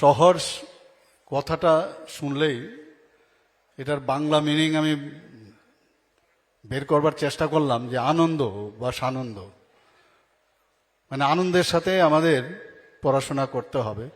শহর কথাটা শুনলেই এটার বাংলা মিনিং আমি বের করবার চেষ্টা করলাম যে আনন্দ বা সানন্দ মানে আনন্দের সাথে আমাদের পড়াশোনা করতে হবে।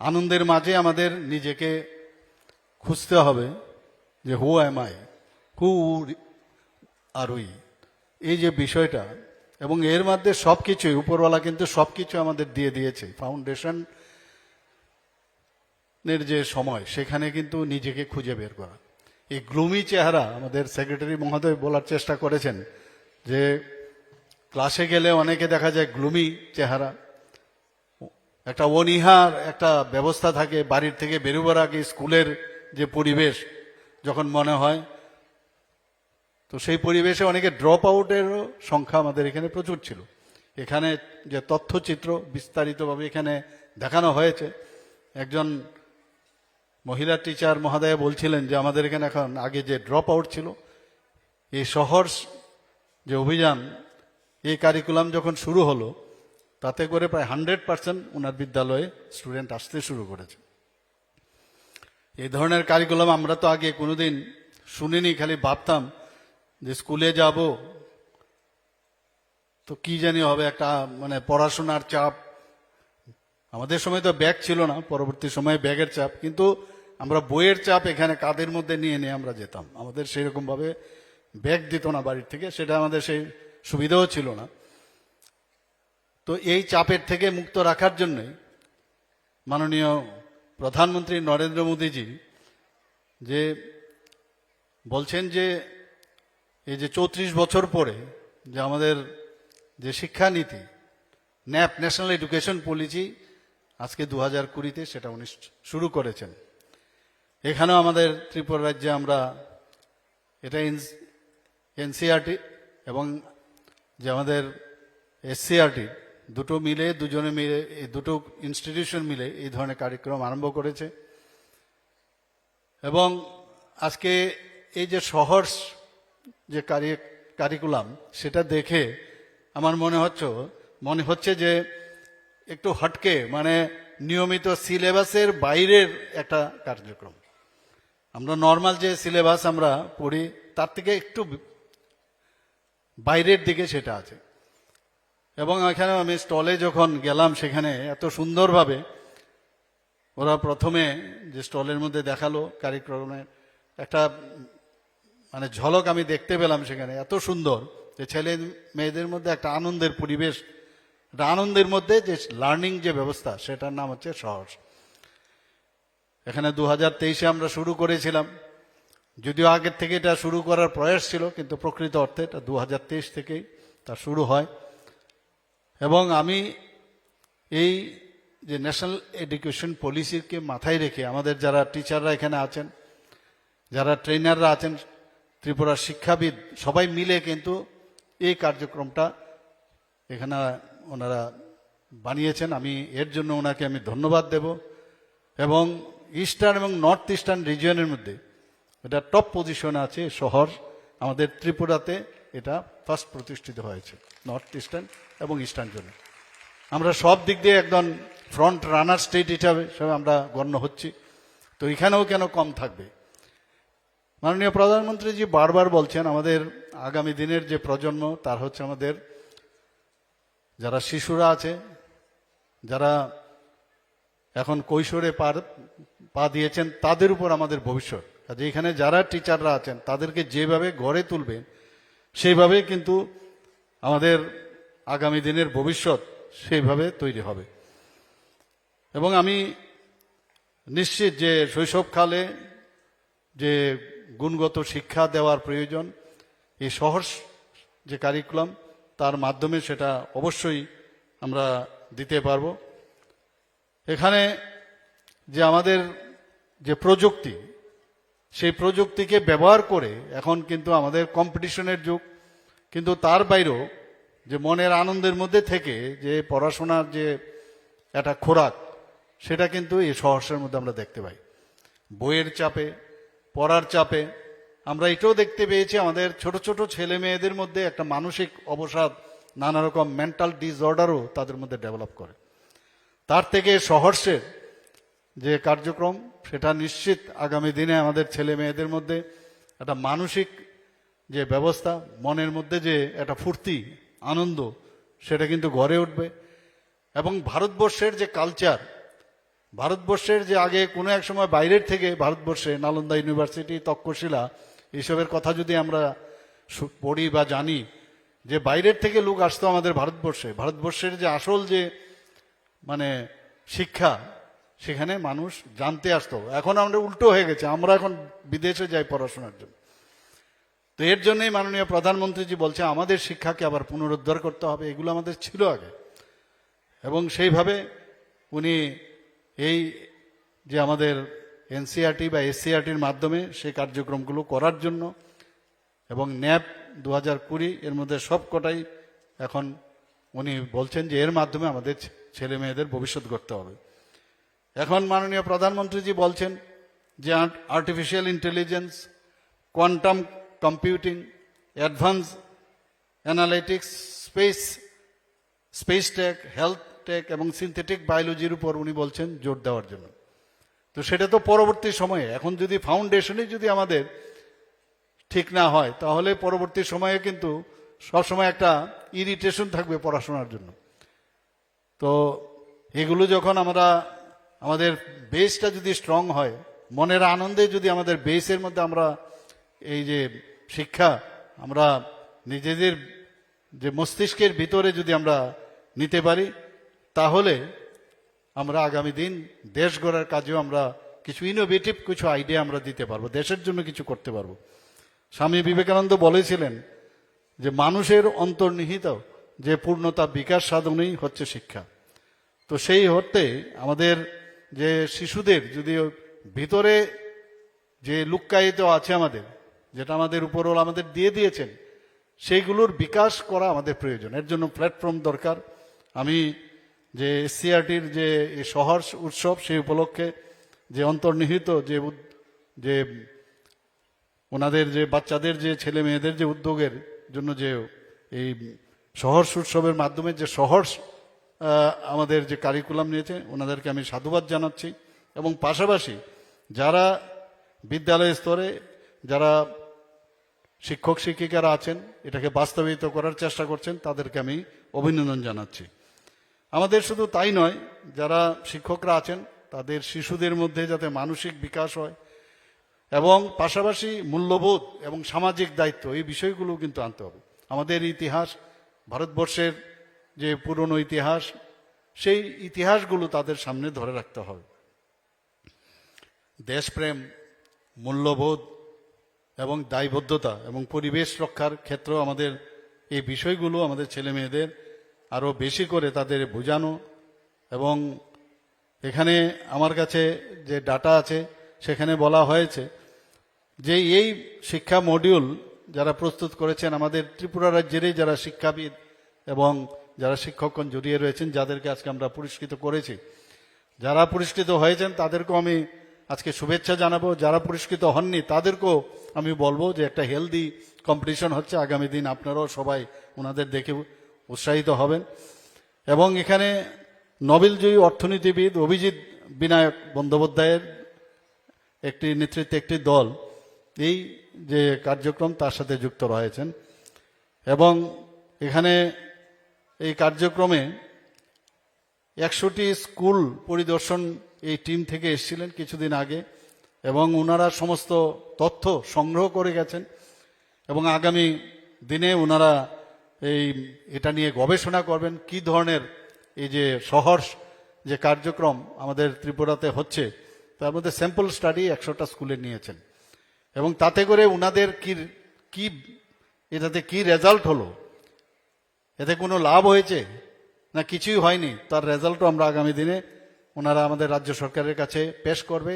আনন্দের মাঝে আমাদের নিজেকে খুঁজতে হবে যে who am I who are we এই যে বিষয়টা, এবং এর মধ্যে সব কিছুই উপরওয়ালা কিন্তু সব কিছু আমাদের দিয়ে দিয়েছে। ফাউন্ডেশন এর যে সময়, সেখানে কিন্তু নিজেকে খুঁজে বের করা। এই গ্লুমি চেহারা আমাদের সেক্রেটারি মহোদয় বলার চেষ্টা করেছেন যে, ক্লাসে গেলে অনেকে দেখা যায় গ্লুমি চেহারা। একটা অনীহার একটা ব্যবস্থা থাকে বাড়ির থেকে বেরোবার আগে স্কুলের যে পরিবেশ যখন মনে হয়, তো সেই পরিবেশে অনেকে ড্রপ আউটেরও সংখ্যা আমাদের এখানে প্রচুর ছিল। এখানে যে তথ্যচিত্র বিস্তারিতভাবে এখানে দেখানো হয়েছে। একজন মহিলা টিচার মহোদয়া বলছিলেন যে আমাদের এখানে এখন আগে যে ড্রপ আউট ছিল, এই শহর যে অভিযান, এই কারিকুলাম যখন শুরু হলো, তাতে করে প্রায় হান্ড্রেড পার্সেন্ট ওনার বিদ্যালয়ে স্টুডেন্ট আসতে শুরু করেছে। এই ধরনের কারিকুলাম আমরা তো আগে কোনোদিন শুনিনি, খালি ভাবতাম যে স্কুলে যাব, তো কি জানি হবে একটা মানে পড়াশোনার চাপ। আমাদের সময় তো ব্যাগ ছিল না, পরবর্তী সময়ে ব্যাগের চাপ, কিন্তু আমরা বইয়ের চাপ এখানে কাদের মধ্যে নিয়ে নিয়ে আমরা যেতাম। আমাদের সেরকম ভাবে ব্যাগ দিত না বাড়ির থেকে, সেটা আমাদের সেই সুবিধাও ছিল না। তো এই চাপের থেকে মুক্ত রাখার জন্যই মাননীয় প্রধানমন্ত্রী নরেন্দ্র মোদীজি যে বলছেন যে এই যে চৌত্রিশ বছর পরে যে আমাদের যে শিক্ষানীতি, ন্যাপ, ন্যাশনাল এডুকেশন পলিসি আজকে দু হাজার কুড়িতে সেটা উনি শুরু করেছেন। এখানেও আমাদের ত্রিপুরা রাজ্যে আমরা এটা এনসিআরটি এবং যে আমাদের এসসিআরটি, দুটো মিলে, দুজনে মিলে এই দুটো ইনস্টিটিউশন মিলে এই ধরনের কার্যক্রম আরম্ভ করেছে। এবং আজকে এই যে শহর যে কারিকুলাম সেটা দেখে আমার মনে হচ্ছে মনে হচ্ছে যে একটু হটকে মানে নিয়মিত সিলেবাসের বাইরের একটা কার্যক্রম। আমরা নর্মাল যে সিলেবাস আমরা পড়ি, তার থেকে একটু বাইরের দিকে সেটা আছে। এবং এখানে আমি স্টলে যখন গেলাম, সেখানে এত সুন্দরভাবে ওরা প্রথমে যে স্টলের মধ্যে দেখাল কারিক্রমের একটা মানে ঝলক আমি দেখতে পেলাম সেখানে, এত সুন্দর। যে ছেলে মেয়েদের মধ্যে একটা আনন্দের পরিবেশ, একটা আনন্দের মধ্যে যে লার্নিং যে ব্যবস্থা, সেটার নাম হচ্ছে সহজ। এখানে দু হাজার তেইশে আমরা শুরু করেছিলাম। যদিও আগের থেকে এটা শুরু করার প্রয়াস ছিল, কিন্তু প্রকৃত অর্থে এটা দু হাজার তেইশ থেকেই তা শুরু হয়। এবং আমি এই যে ন্যাশনাল এডুকেশন পলিসিকে মাথায় রেখে আমাদের যারা টিচাররা এখানে আছেন, যারা ট্রেনাররা আছেন ত্রিপুরার শিক্ষাবিদ, সবাই মিলে কিন্তু এই কার্যক্রমটা এখানে ওনারা বানিয়েছেন। আমি এর জন্য ওনাকে আমি ধন্যবাদ দেব। এবং ইস্টার্ন এবং নর্থ ইস্টার্ন রিজিয়নের মধ্যে এটা টপ পজিশনে আছে শহর। আমাদের ত্রিপুরাতে এটা ফার্স্ট প্রতিষ্ঠিত হয়েছে, নর্থ ইস্টার্ন এবং ইস্টার্ন জোনে। আমরা সব দিক দিয়ে একদম ফ্রন্ট রানার স্টেট হিসাবে সব আমরা গণ্য হচ্ছি। তো এখানেও কেন কম থাকবে? মাননীয় প্রধানমন্ত্রীজি বারবার বলছেন, আমাদের আগামী দিনের যে প্রজন্ম, তার হচ্ছে আমাদের যারা শিশুরা আছে, যারা এখন কৈশোরে পা দিয়েছেন, তাদের উপর আমাদের ভবিষ্যৎ। কাজে এখানে যারা টিচাররা আছেন, তাদেরকে যেভাবে গড়ে তুলবেন, সেইভাবে কিন্তু আমাদের আগামী দিনের ভবিষ্যৎ সেইভাবে তৈরি হবে। এবং আমি নিশ্চিত যে শৈশবকালে যে গুণগত শিক্ষা দেওয়ার প্রয়োজন, এই সহজ যে কারিকুলাম, তার মাধ্যমে সেটা অবশ্যই আমরা দিতে পারব। এখানে যে আমাদের যে প্রযুক্তি, সেই প্রযুক্তিকে ব্যবহার করে এখন কিন্তু আমাদের কম্পিটিশনের যুগ। কিন্তু তার বাইরেও যে মনের আনন্দের মধ্যে থেকে যে পড়াশোনার যে একটা খোরাক, সেটা কিন্তু এই সহসের মধ্যে আমরা দেখতে পাই। বইয়ের চাপে, পড়ার চাপে, আমরা এটাও দেখতে পেয়েছি আমাদের ছোট ছোট ছেলে মেয়েদের মধ্যে একটা মানসিক অবসাদ, নানা রকম মেন্টাল ডিসঅর্ডারও তাদের মধ্যে ডেভেলপ করে। তার থেকে সহর্ষের যে কার্যক্রম, সেটা নিশ্চিত আগামী দিনে আমাদের ছেলে মেয়েদের মধ্যে একটা মানসিক যে ব্যবস্থা, মনের মধ্যে যে একটা ফুর্তি, আনন্দ, সেটা কিন্তু গড়ে উঠবে। এবং ভারতবর্ষের যে কালচার ভারতবর্ষের যে আগে কোনো এক সময় বাইরের থেকে ভারতবর্ষে নালন্দা ইউনিভার্সিটি, তক্ষশিলা এইসবের কথা যদি আমরা পড়ি বা জানি, যে বাইরের থেকে লোক আসতো আমাদের ভারতবর্ষে, ভারতবর্ষের যে আসল যে মানে শিক্ষা, সেখানে মানুষ জানতে আসতো। এখন আমরা উল্টো হয়ে গেছে, আমরা এখন বিদেশে যাই পড়াশোনার জন্য। তো এর জন্যই মাননীয় প্রধানমন্ত্রীজি বলছে, আমাদের শিক্ষাকে আবার পুনরুদ্ধার করতে হবে, এগুলো আমাদের ছিল আগে। এবং সেইভাবে উনি এই যে আমাদের এনসিআরটি বা এসসিআরটির মাধ্যমে সেই কার্যক্রমগুলো করার জন্য এবং ন্যাপ দু হাজার কুড়ি এর মধ্যে সব কটাই এখন উনি বলছেন যে এর মাধ্যমে আমাদের ছেলে মেয়েদের ভবিষ্যৎ গড়তে হবে। এখন মাননীয় প্রধানমন্ত্রীজি বলছেন যে artificial intelligence quantum computing advance analytics space space tech health tech এবং সিনথেটিক বায়োলজির উপর উনি বলছেন জোর দেওয়ার জন্য। তো সেটা তো পরবর্তী সময়ে, এখন যদি ফাউন্ডেশনই যদি আমাদের ঠিক না হয়, তাহলে পরবর্তী সময়ে কিন্তু সবসময় একটা ইরিটেশন থাকবে পড়াশোনার জন্য। তো এগুলো যখন আমরা, আমাদের বেসটা যদি স্ট্রং হয়, মনের আনন্দে যদি আমাদের বেসের মধ্যে আমরা এই যে শিক্ষা, আমরা নিজেদের যে মস্তিষ্কের ভিতরে যদি আমরা নিতে পারি, তাহলে আমরা আগামী দিন দেশ গড়ার কাজেও আমরা কিছু ইনোভেটিভ কিছু আইডিয়া আমরা দিতে পারব, দেশের জন্য কিছু করতে পারব। স্বামী বিবেকানন্দ বলেছিলেন যে, মানুষের অন্তর্নিহিত যে পূর্ণতা বিকাশ সাধনেই হচ্ছে শিক্ষা। তো সেই হতে আমাদের যে শিশুদের যদি ভিতরে যে লুক্কায়িত আছে আমাদের, যেটা আমাদের উপরওয়ালা আমাদের দিয়ে দিয়েছেন, সেইগুলোর বিকাশ করা আমাদের প্রয়োজন। এর জন্য প্ল্যাটফর্ম দরকার। আমি যে সিআরটির যে শহর উৎসব সেই উপলক্ষে যে অন্তর্নিহিত যে যে ওনাদের যে বাচ্চাদের যে ছেলে মেয়েদের যে উদ্যোগের জন্য যে এই শহর উৎসবের মাধ্যমে যে শহর আমাদের যে কারিকুলাম নিয়েছে, ওনাদেরকে আমি সাধুবাদ জানাচ্ছি। এবং পাশাপাশি যারা বিদ্যালয় স্তরে, যারা শিক্ষক, শিক্ষিকারা আছেন, এটাকে বাস্তবায়িত করার চেষ্টা করছেন, তাদেরকে আমি অভিনন্দন জানাচ্ছি। আমাদের শুধু তাই নয়, যারা শিক্ষকরা আছেন, তাদের শিশুদের মধ্যে যাতে মানসিক বিকাশ হয়, এবং পাশাপাশি মূল্যবোধ এবং সামাজিক দায়িত্ব, এই বিষয়গুলো কিন্তু আনতে হবে। আমাদের ইতিহাস ভারতবর্ষের যে পুরনো ইতিহাস, সেই ইতিহাসগুলো তাদের সামনে ধরে রাখতে হবে। দেশপ্রেম, মূল্যবোধ এবং দায়বদ্ধতা এবং পরিবেশ রক্ষার ক্ষেত্রেও আমাদের এই বিষয়গুলো আমাদের ছেলে মেয়েদের আরও বেশি করে তাদের বোঝানো এবং এখানে আমার কাছে যে ডাটা আছে, সেখানে বলা হয়েছে যে এই শিক্ষা মডিউল যারা প্রস্তুত করেছেন আমাদের ত্রিপুরা রাজ্যেরই যারা শিক্ষাবিদ এবং যারা শিক্ষকগণ জড়িয়ে রয়েছেন, যাদেরকে আজকে আমরা পুরস্কৃত করেছি। যারা পুরস্কৃত হয়েছেন, তাদেরকেও আমি আজকে শুভেচ্ছা জানাব। যারা পুরস্কৃত হননি, তাদেরকেও আমি বলব যে একটা হেলদি কম্পিটিশন হচ্ছে। আগামী দিন আপনারাও সবাই ওনাদের দেখে উৎসাহিত হবেন। এবং এখানে নোবেলজয়ী অর্থনীতিবিদ অভিজিৎ বিনায়ক বন্দ্যোপাধ্যায়ের একটি নেতৃত্বে একটি দল এই যে কার্যক্রম তার সাথে যুক্ত রয়েছেন। এবং এখানে এই কার্যক্রমে একশোটি স্কুল পরিদর্শন এই টিম থেকে এসেছিলেন কিছুদিন আগে এবং ওনারা সমস্ত তথ্য সংগ্রহ করে গেছেন এবং আগামী দিনে ওনারা এই এটা নিয়ে গবেষণা করবেন কি ধরনের এই যে শহর যে কার্যক্রম আমাদের ত্রিপুরাতে হচ্ছে, তার মধ্যে স্যাম্পল স্টাডি একশোটা স্কুলে নিয়েছেন। এবং তাতে করে ওনাদের কি কি, এটাতে কি রেজাল্ট হলো? এতে কোনো লাভ হয়েছে? না, কিছুই হয়নি। তার রেজাল্টও আমরা আগামী দিনে ওনারা আমাদের রাজ্য সরকারের কাছে পেশ করবে,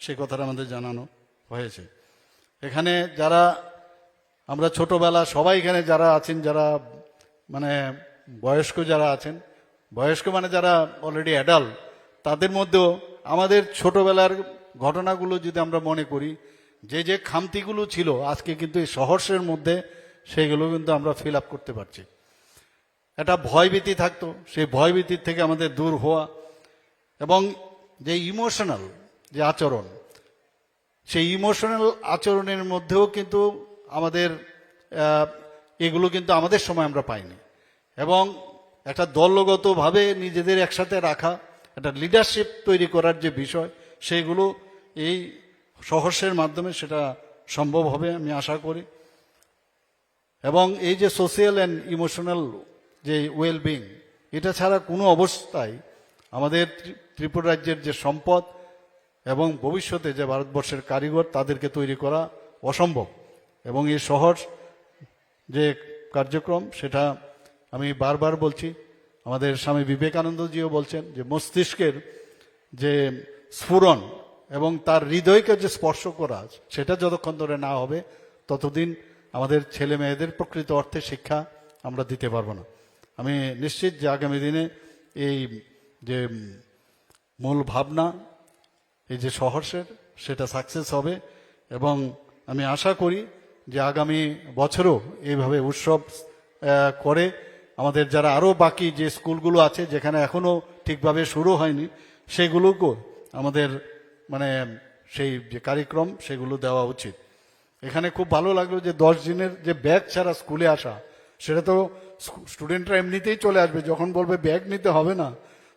সে কথাটা আমাদের জানানো হয়েছে। এখানে যারা, আমরা ছোটবেলা সবাই এখানে যারা আছেন, যারা মানে বয়স্ক যারা আছেন, বয়স্ক মানে যারা অলরেডি অ্যাডাল্ট তাদের মধ্যেও আমাদের ছোটবেলার ঘটনাগুলো যদি আমরা মনে করি যে যে খামতিগুলো ছিল, আজকে কিন্তু এই সহর্ষের মধ্যে সেগুলো কিন্তু আমরা ফিল আপ করতে পারছি। একটা ভয়ভীতি থাকতো, সেই ভয়ভীতির থেকে আমাদের দূর হওয়া এবং যে ইমোশনাল যে আচরণ, সেই ইমোশনাল আচরণের মধ্যেও কিন্তু আমাদের এগুলো কিন্তু আমাদের সময় আমরা পাইনি। এবং একটা দলগতভাবে নিজেদের একসাথে রাখা, একটা লিডারশিপ তৈরি করার যে বিষয় সেইগুলো এই সহস্যের মাধ্যমে সেটা সম্ভব হবে, আমি আশা করি। এবং এই যে সোশিয়াল অ্যান্ড ইমোশনাল যে ওয়েলবিং, এটা ছাড়া কোনো অবস্থায় আমাদের ত্রিপুরা রাজ্যের যে সম্পদ এবং ভবিষ্যতে যে ভারতবর্ষের কারিগর, তাদেরকে তৈরি করা অসম্ভব। এবং এই শহর যে কার্যক্রম, সেটা আমি বারবার বলছি, আমাদের স্বামী বিবেকানন্দজিও বলছেন যে মস্তিষ্কের যে স্ফুরণ এবং তার হৃদয়কে যে স্পর্শ করা সেটা যতক্ষণ ধরে না হবে, ততদিন আমাদের ছেলে মেয়েদের প্রকৃত অর্থে শিক্ষা আমরা দিতে পারব না। আমি নিশ্চিত যে আগামী দিনে এই যে মূল ভাবনা, এই যে সহর্ষের, সেটা সাকসেস হবে এবং আমি আশা করি যে আগামী বছরও এইভাবে উৎসব করে আমাদের যারা আরও বাকি যে স্কুলগুলো আছে, যেখানে এখনও ঠিকভাবে শুরু হয়নি, সেগুলোকেও আমাদের মানে সেই যে কার্যক্রম সেগুলো দেওয়া উচিত। এখানে খুব ভালো লাগল যে দশ দিনের যে ব্যাগ ছাড়া স্কুলে আসা, সেটা তো স্টুডেন্টরা এমনিতেই চলে আসবে। যখন বলবে ব্যাগ নিতে হবে না,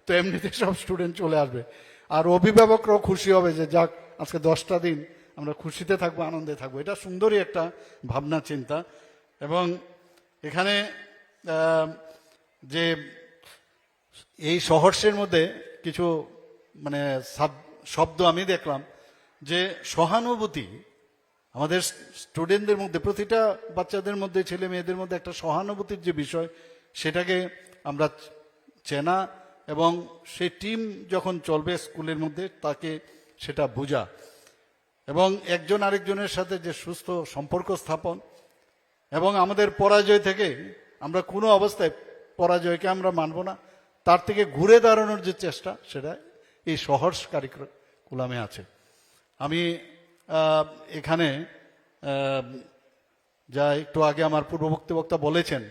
তো এমনিতে সব স্টুডেন্ট চলে আসবে। আর অভিভাবকরাও খুশি হবে যে যাক, আজকে দশটা দিন আমরা খুশিতে থাকব, আনন্দে থাকব। এটা সুন্দরই একটা ভাবনা, চিন্তা। এবং এখানে যে এই সহর্ষের মধ্যে কিছু মানে সাব- শব্দ আমি দেখলাম যে সহানুভূতি, আমাদের স্টুডেন্টদের মধ্যে, প্রতিটা বাচ্চাদের মধ্যে, ছেলে মেয়েদের মধ্যে একটা সহানুভূতির যে বিষয়, সেটাকে আমরা চেনা এবং সেই টিম যখন চলবে স্কুলের মধ্যে, তাকে সেটা বোঝা। এবং একজন আরেকজনের সাথে যে সুস্থ সম্পর্ক স্থাপন এবং আমাদের পরাজয় থেকে আমরা কোনো অবস্থায় পরাজয়কে আমরা মানব না, তার থেকে ঘুরে দাঁড়ানোর যে চেষ্টা সেটা এই সহর্ষ কারিকুলামে আছে। আমি এখানে যা একটু আগে আমার পূর্ববর্তী বক্তা বলেছেন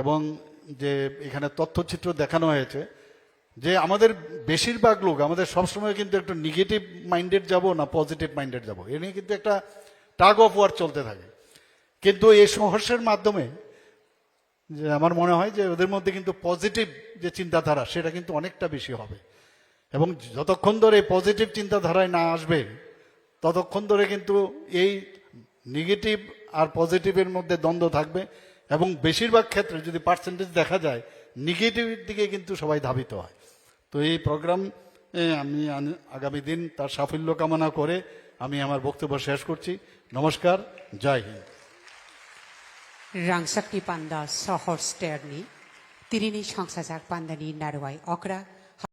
এবং যে এখানে তথ্যচিত্র দেখানো হয়েছে, যে আমাদের বেশিরভাগ লোক, আমাদের সবসময় কিন্তু একটু নেগেটিভ মাইন্ডেড যাব না পজিটিভ মাইন্ডেড যাব। এ নিয়ে কিন্তু একটা টাগ অফ ওয়ার চলতে থাকে। কিন্তু এই সংঘর্ষের মাধ্যমে, যে আমার মনে হয় যে ওদের মধ্যে কিন্তু পজিটিভ যে চিন্তাধারা, সেটা কিন্তু অনেকটা বেশি হবে। এবং যতক্ষণ ধরে পজিটিভ চিন্তাধারায় না আসবে ততক্ষণ ধরে কিন্তু এই নেগেটিভ আর পজিটিভের মধ্যে দ্বন্দ্ব থাকবে এবং বেশিরভাগ ক্ষেত্রে যদি পার্সেন্টেজ দেখা যায় নেগেটিভের দিকে কিন্তু সবাই ধাবিত হয়। তো এই প্রোগ্রাম আমি আগামী দিন তার সাফল্য কামনা করে আমি আমার বক্তব্য শেষ করছি। নমস্কার জয় Hind. Panda sa horsterni, tirini sangsasak panda ni narway okra,